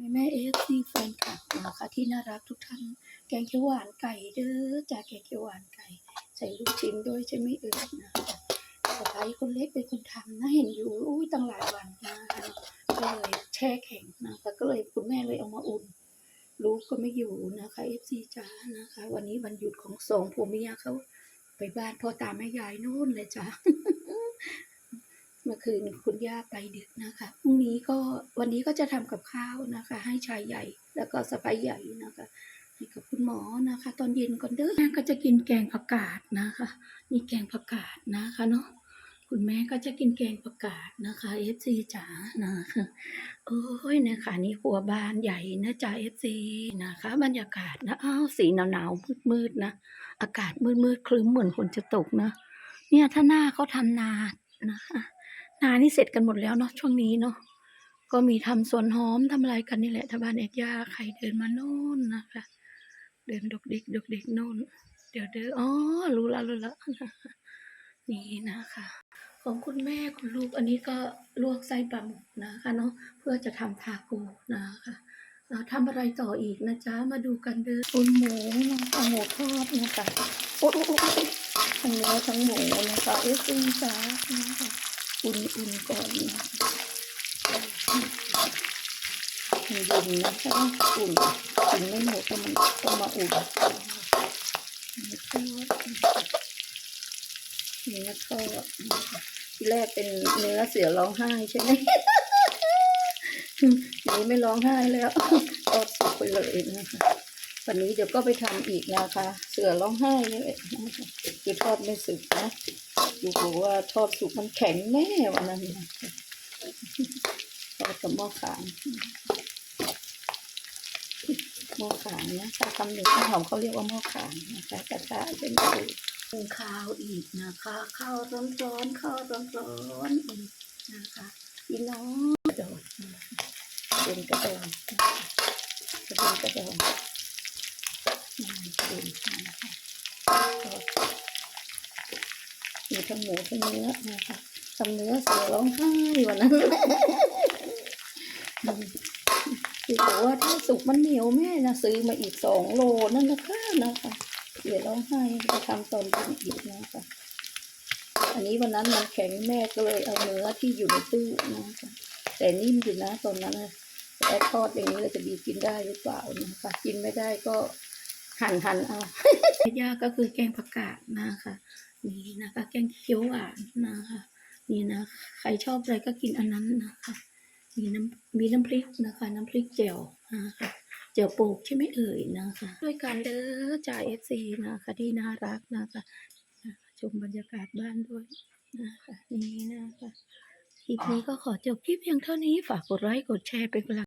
แม่แม่เอฟซีแฟนคลับนะคะที่น่ารักทุกท่าน แกงเขียวหวานไก่เด้อจากแกงเขียวหวานไก่ ใส่ลูกชิ้นด้วยใช่ไหมเอ่ยนะคะสไปคนเล็กเป็นคนทำนะเห็นอยู่อุ้ยตั้งหลายวันนะก็เลยแช่แข็งนะคะก็เลยคุณแม่เลยเอามาอุ่น ลูกก็ไม่อยู่นะคะเอฟซีจ้านะคะ วันนี้วันหยุดของสองผัวเมียเขาไปบ้านพ่อตาแม่ยายนู่นเลยจ้า มื่อคืนคุณย่าไปดึกนะคะพรุ่งนี้ก็วันนี้ก็จะทำกับข้าวนะคะ ให้ชายใหญ่แล้วก็สะใภ้ใหญ่นะคะให้กับคุณหมอนะคะ ตอนเย็นก่อนเด้อแม่ก็จะกินแกงผักกาดนะคะนี่แกงผักกาดนะคะเนาะคุณแม่ก็จะกินแกงผักกาดนะคะเอฟซีจ๋านะคะโอ้ยเนี่ยค่ะนี่หัวบ้านใหญ่นะจ๊ะเอฟซีนะคะ บรรยากาศนะอ้าวสีหนาวๆมืดๆนะอากาศมืดๆคลึ้มเหมือนฝนจะตกนะ เนี่ยถ้าหน้าเขาทำนานะคะ นานี่เสร็จกันหมดแล้วเนาะช่วงนี้เนาะก็มีทำสวนหอมทำอะไรกันนี่แหละทบ้านเอ็ดยาใครเดินมาโน่นนะคะ เดินดกดิกดกดิกโน่น เดี๋ยวเดินอ๋อรู้ละรู้ละนี่นะคะ ของคุณแม่คุณลูกอันนี้ก็ลวกไส้ปลาหมึกนะคะเนาะเพื่อจะทำทาโกนะคะเราทำอะไรต่ออีกนะจ๊ะ มาดูกันเด้อคุณหมูนะคะหมูทอดนะคะโอ้โหทั้งเนื้อทั้งหมูนะคะเอฟซีจ้านะ อุ่นอุ่นก่อนนะคะเย็นนะถ้าต้องอุ่นกินไม่หมดก็มันต้องมาอุ่นเนื้อทอดเนื้อทอดทีแรกเป็นเนื้อเสือร้องไห้ใช่ไหมนี้ไม่ร้องไห้แล้วทอดสุกไปเลยนะคะวันนี้เดี๋ยวก็ไปทำอีกนะคะ เสือร้องไห้นี่แหละนะคะคือทอดไม่สุกนะ ดูบอกว่าทอดสุกมันแข็งแน่วันนั้นทอดกับหม้อขางหม้อขางนะถ้าคำหนึ่งข้าวหอมเขาเรียกว่าหม้อขางนะคะกระทะเป็นสูตรหุงข้าวอีกนะคะข้าวร้อนๆข้าวร้อนๆอีกนะคะพี่น้องกระโดดนะคะเป็นกระโดดนะคะกระดดกระโดดนี่เป็นนะคะ มีทั้งหมูทั้งเนื้อนะคะทำเนื้อเสือร้องไห้วันนั้นคือบอกว่าถ้าสุกมันเหนียวแม่นะซื้อมาอีกสองโลนั่นนะคะนะคะเสือร้องไห้ไปทำตอนเป็นอีกนะคะอันนี้วันนั้นมันแข็งแม่ก็เลยเอาเนื้อที่อยู่ในตู้นะคะแต่นิ่มอยู่นะตอนนั้นนะแต่ทอดอย่างนี้เราจะบีกินได้หรือเปล่านะคะกินไม่ได้ก็หั่นหั่นเอายาก็คือแกงผักกาดนะคะ นี่นะคะ แกงเขียวหวานนะคะ นี่นะ ใครชอบอะไรก็กินอันนั้นนะคะ มีน้ำมีน้ำพริกนะคะ น้ำพริกแจ่วนะคะแจ่วโปกใช่ไหมเอ่ยนะคะ ด้วยกันเด้อจ่ายเอฟซีนะคะที่น่ารักนะคะนะคะชมบรรยากาศบ้านด้วยนะคะนี่นะคะคลิปนี้ก็ขอจบคลิปเพียงเท่านี้ฝากกดไลค์กดแชร์เป็นกำลัง